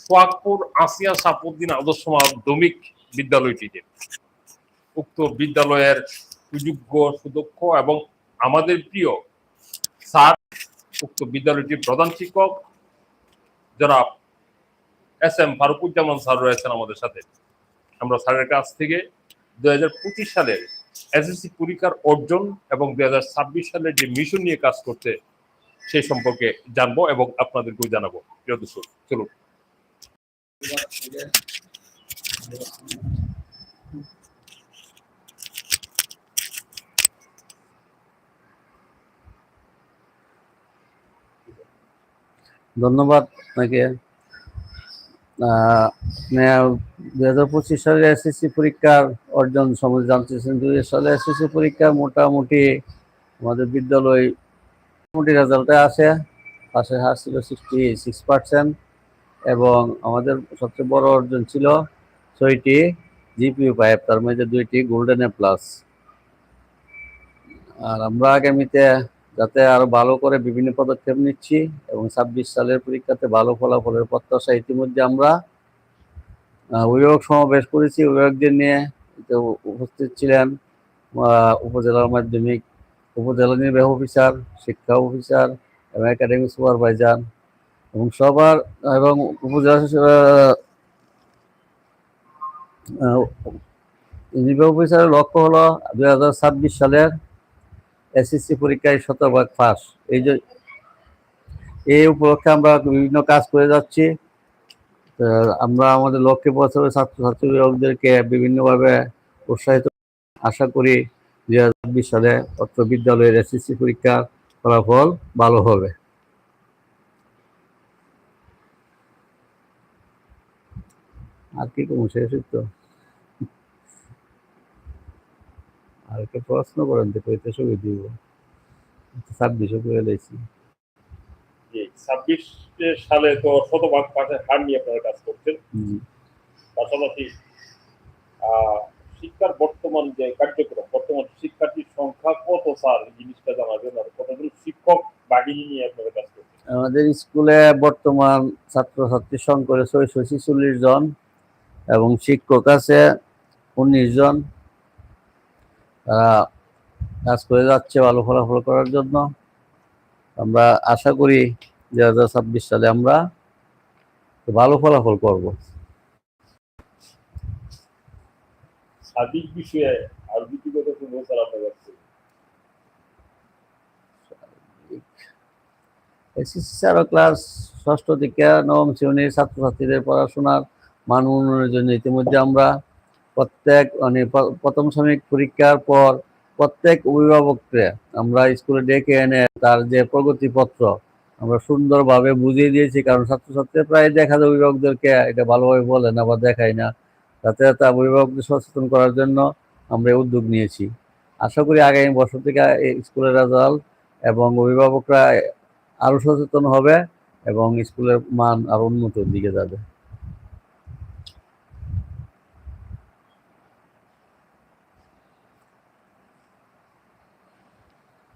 সোহাগপুর আসিয়া সাপুদ্দিন আদর্শ মাধ্যমিক বিদ্যালয়টিতে। উক্ত বিদ্যালয়ের সুযোগ্য, সুদক্ষ এবং আমাদের প্রিয় স্যার, উক্ত বিদ্যালয়টির প্রধান শিক্ষক যারা এস এম ফারুকুজ্জামান স্যার রয়েছেন আমাদের সাথে। আমরা স্যারের কাছ থেকে দু হাজার পঁচিশ সালের এসএসসি পরীক্ষার অর্জন এবং দু হাজার ছাব্বিশ সালের যে মিশন নিয়ে কাজ করছে সেই সম্পর্কে জানব এবং আপনাদেরকেও জানাব। প্রিয় দর্শক, চলুন। ধন্যবাদ আপনাকে দুই হাজার পঁচিশ সালে এসএসসি পরীক্ষার অর্জন সম্বন্ধে জানতে চাইছেন দুই সালে এসএসসি পরীক্ষা মোটামুটি আমাদের বিদ্যালয় মোটামুটি রেজাল্টে আসে পাশে হার সিক্সটি সিক্স পার্সেন্ট এবং আমাদের সবচেয়ে বড় অর্জন ছিল ছয়টি জিপিইউ পাইপ, তার মধ্যে দুইটি গোল্ডেন এ প্লাস আর আমরা আগামীতে যাতে আরও ভালো করে বিভিন্ন পদক্ষেপ নিচ্ছি এবং ছাব্বিশ সালের পরীক্ষাতে ভালো ফলাফলের প্রত্যাশা ইতিমধ্যে আমরা অভিভাবক সমাবেশ করেছি। অভিভাবকদের নিয়ে উপস্থিত ছিলেন উপজেলার মাধ্যমিক, উপজেলা নির্বাহী অফিসার, শিক্ষা অফিসার এবং একাডেমিক সুপারভাইজার এবং সবার এবং উপজেলা নির্বাহী অফিসারের লক্ষ্য হলো দুই হাজার ছাব্বিশ সালের এসএসসি পরীক্ষায় শতভাগ পাস। এই যে, এই উপলক্ষে আমরা বিভিন্ন কাজ করে যাচ্ছি। আমরা আমাদের লক্ষ্যে পৌঁছাবে ছাত্রছাত্রী অভিভাবকদেরকে বিভিন্নভাবে উৎসাহিত। আশা করি দুই হাজার ছাব্বিশ সালে অত্র বিদ্যালয়ের এসএসসি পরীক্ষার ফলাফল ভালো হবে। আর কি কম শেষ তো। আর একটা প্রশ্ন করেন তো কইতে ছবি দিব। ছাব্বিশে করে লাইছি ছাব্বিশ সালে তো শতভাগ পাশে হার নিয়ে আপনারা কাজ করছেন। পাশাপাশি শিক্ষার বর্তমান যে কার্যক্রম বর্তমান শিক্ষার্থীর সংখ্যা কত স্যার? এই জিনিসটা জানাবেন আর কতজন শিক্ষক বাহিনী নিয়ে আপনারা কাজ করছেন? আমাদের স্কুলে বর্তমান ছাত্রছাত্রী সংখ্যা ছয়শো ছিচল্লিশ জন। এবং শিক্ষক আছে উনিশ জন। তারা কাজ করে যাচ্ছে ভালো ফলাফল করার জন্য। আমরা আশা করি দুই হাজার ছাব্বিশ সালে আমরা ভালো ফলাফল করব। সার্বিক বিষয়ে আর নীতিগত কোনো আপনার কাছে? এসএসসি ক্লাস ষষ্ঠ থেকে নবম শ্রেণির ছাত্রছাত্রীদের পড়াশোনার মান উন্নয়নের জন্য ইতিমধ্যে আমরা প্রত্যেক মানে প্রথম শ্রেণি পরীক্ষার পর প্রত্যেক অভিভাবককে আমরা স্কুলে ডেকে এনে তার যে প্রগতিপত্র আমরা সুন্দরভাবে বুঝিয়ে দিয়েছি। কারণ ছাত্রছাত্রীরা প্রায় দেখা যায় অভিভাবকদেরকে এটা ভালোভাবে বলে না বা দেখায় না। তাতে তা অভিভাবকদের সচেতন করার জন্য আমরা উদ্যোগ নিয়েছি। আশা করি আগামী বছর থেকে স্কুলের রেজাল্ট এবং অভিভাবকরা আরও সচেতন হবে এবং স্কুলের মান আরও উন্নতির দিকে যাবে।